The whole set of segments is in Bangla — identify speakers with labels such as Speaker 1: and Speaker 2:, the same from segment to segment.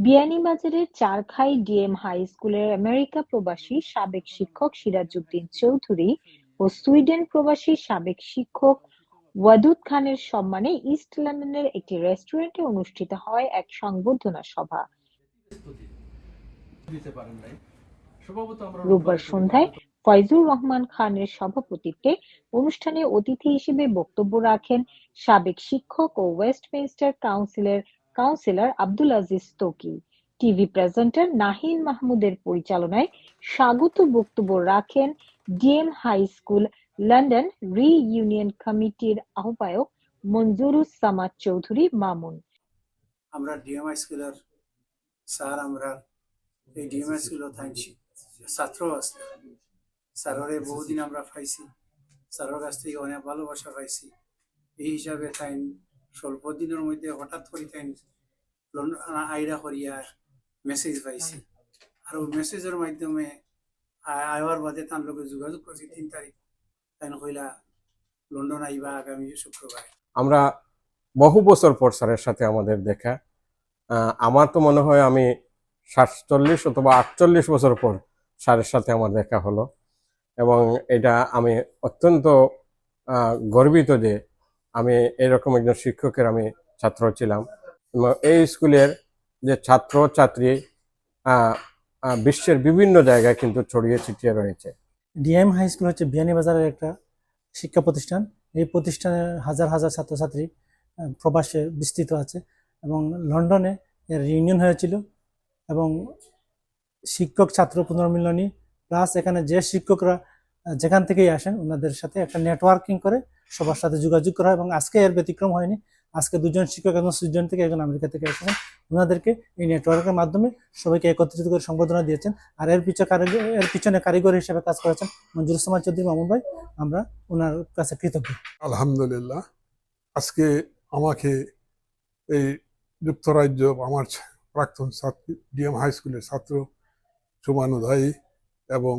Speaker 1: বিয়ানীবাজারের চারখাই ডিএম হাই স্কুলের আমেরিকা প্রবাসী সাবেক শিক্ষক সিরাজউদ্দিন চৌধুরী ও সুইডেন প্রবাসী সাবেক শিক্ষক ওয়াদুদ খানের সম্মানে ইস্ট লন্ডনের একটি রেস্টুরেন্টে অনুষ্ঠিত হয় এক সংবর্ধনা সভা। রোববার সন্ধ্যায় ফয়জুর রহমান খানের সভাপতিত্বে অনুষ্ঠানে অতিথি হিসেবে বক্তব্য রাখেন সাবেক শিক্ষক ও ওয়েস্টমিনস্টার কাউন্সিলের councillor Abdul Aziz Toki, TV presenter Nahin মাহমুদের পরিচালনায় স্বাগত বক্তব্য রাখেন DM high school London reunion কমিটির আহ্বায়ক মঞ্জুরুস সামাদ চৌধুরী মামুন।
Speaker 2: আমরা ডিএমআই স্কুলের স্যার, আমরা এই ডিএমআই স্কুলের থাকছি। ছাত্র আছে স্যারের বহুদিন আমরা পাইছি। স্যারের কাছ থেকে অনেক ভালোবাসা পাইছি। এই হিসাবে তাই স্বল্প দিনের মধ্যে হঠাৎ করে তাই আইরা করিয়া মেসেজ পাইছি। আর ওই মেসেজের মাধ্যমে আ- আইবার বাদে তার লোকে যোগাযোগ করছি তিন তারিখ তাই কইলা লন্ডন আইবা আগামী শুক্রবার
Speaker 3: আমরা বহু বছর পর স্যারের সাথে আমাদের দেখা। আমার তো মনে হয় আমি সাতচল্লিশ অথবা আটচল্লিশ বছর পর স্যারের সাথে আমার দেখা হলো। এবং এটা আমি অত্যন্ত গর্বিত যে আমি এরকম একজন শিক্ষকের আমি ছাত্র ছিলাম। এই স্কুলের যে ছাত্র ছাত্রী বিশ্বের বিভিন্ন জায়গায় কিন্তু ছড়িয়ে ছিটিয়ে রয়েছে।
Speaker 4: ডিএম হাই স্কুল হচ্ছে বিয়ানীবাজারের একটা শিক্ষা প্রতিষ্ঠান। এই প্রতিষ্ঠানের হাজার হাজার ছাত্রছাত্রী প্রবাসে বিস্তৃত আছে এবং লন্ডনে এর ইউনিয়ন হয়েছিল এবং শিক্ষক ছাত্র পুনর্মিলনী প্লাস এখানে যে শিক্ষকরা যেখান থেকেই আসেন, ওনাদের সাথে একটা নেটওয়ার্কিং করে সবার সাথে যোগাযোগ করা হয় এবং আজকে এর ব্যতিক্রম হয়নি। আজকে দুজন শিক্ষক একজন সুইডেন থেকে একজন আমেরিকা থেকে এসেছেন। ওনাদেরকে এই নেটওয়ার্কের মাধ্যমে সবাইকে একত্রিত করে সম্বোধনা দিয়েছেন। আর এর পিছনে কারিগর, এর পিছনে কারিগর হিসেবে কাজ করেছেন মঞ্জুর ইসলাম চৌধুরী মামুন ভাই। আমরা ওনার কাছে কৃতজ্ঞ।
Speaker 5: আলহামদুলিল্লাহ। আজকে আমাকে এই যুক্তরাজ্য, আমার প্রাক্তন ছাত্রী, ডিএম হাই স্কুলের ছাত্র, শুভানুধায়ী এবং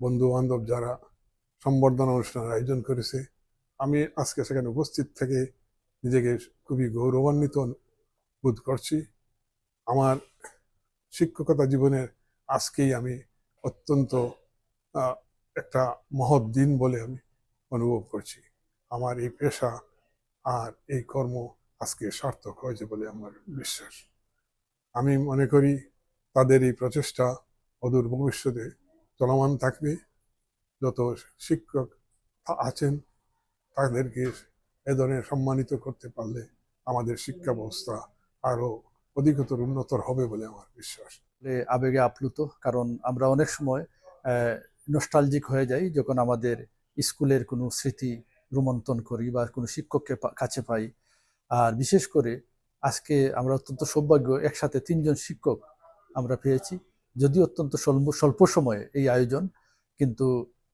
Speaker 5: বন্ধু বান্ধব যারা সম্বর্ধনা অনুষ্ঠানের আয়োজন করেছে, আমি আজকে সেখানে উপস্থিত থেকে নিজেকে খুবই গৌরবান্বিত বোধ করছি। আমার শিক্ষকতা জীবনের আজকেই আমি অত্যন্ত একটা মহৎ দিন বলে আমি অনুভব করছি। আমার এই পেশা আর এই কর্ম আজকে সার্থক হয়েছে বলে আমার বিশ্বাস। আমি মনে করি তাদের এই প্রচেষ্টা অদূর ভবিষ্যতে চলমান থাকবে। যত শিক্ষক আছেন, তাদেরকে এ ধরনের সম্মানিত করতে পারলে আমাদের শিক্ষা ব্যবস্থা আরও অধিকতর উন্নতর হবে বলে আমার বিশ্বাস।
Speaker 6: আবেগে আপ্লুত, কারণ আমরা অনেক সময় নস্টালজিক হয়ে যাই যখন আমাদের স্কুলের কোনো স্মৃতি রোমন্থন করি বা কোনো শিক্ষককে কাছে পাই। আর বিশেষ করে আজকে আমরা অত্যন্ত সৌভাগ্য, একসাথে তিনজন শিক্ষক আমরা পেয়েছি। যদিও অত্যন্ত স্বল্প স্বল্প সময়ে এই আয়োজন কিন্তু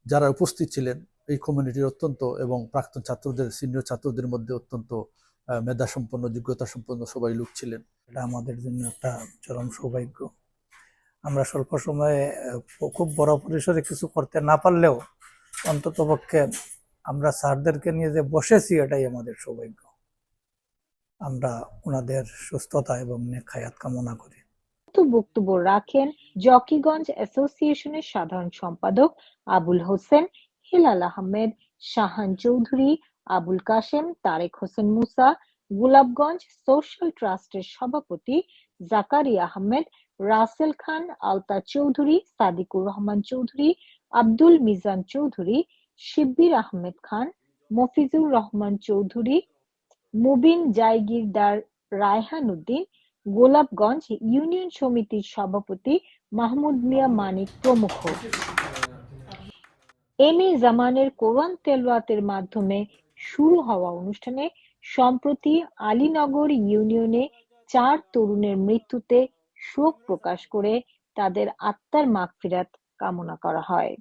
Speaker 6: যারা উপস্থিত ছিলেন এই কমিউনিটির অত্যন্ত এবং প্রাক্তন ছাত্রদের সিনিয়র ছাত্রদের মধ্যে অত্যন্ত আহ, মেধাসম্পন্ন যোগ্যতা সম্পন্ন সবাই লোক ছিলেন।
Speaker 7: এটা আমাদের জন্য একটা চরম সৌভাগ্য। আমরা স্বল্প সময়ে খুব বড় পরিসরে কিছু করতে না পারলেও অন্তত পক্ষে আমরা স্যারদেরকে নিয়ে যে বসেছি এটাই আমাদের সৌভাগ্য। আমরা ওনাদের সুস্থতা এবং নেখায়াত কামনা করি।
Speaker 1: বক্তব্য রাখেন জকিগঞ্জ অ্যাসোসিয়েশনের সাধারণ সম্পাদক আবুল হোসেন, হেলাল আহমেদ, শাহান চৌধুরী, আবুল কাশেম, তারেক হোসেন মুসা, গোলাপগঞ্জ সোশ্যাল ট্রাস্টের সভাপতি জাকারিয়া আহমেদ, রাসেল খান, আলতা চৌধুরী, সাদিকুর রহমান চৌধুরী, আব্দুল মিজান চৌধুরী, শিব্বির আহমেদ খান, মফিজুর রহমান চৌধুরী, মুবিন জায়গিরদার রায়হান উদ্দিন গোলাপগঞ্জ ইউনিয়ন সমিতির সভাপতি মাহমুদ মিয়া মানিক প্রমুখ। এম এ জামানের কোরআন তেলাওয়াতের মাধ্যমে শুরু হওয়া অনুষ্ঠানে সম্প্রতি আলীনগর ইউনিয়নে চার তরুণের মৃত্যুতে শোক প্রকাশ করে তাদের আত্মার মাগফিরাত কামনা করা হয়।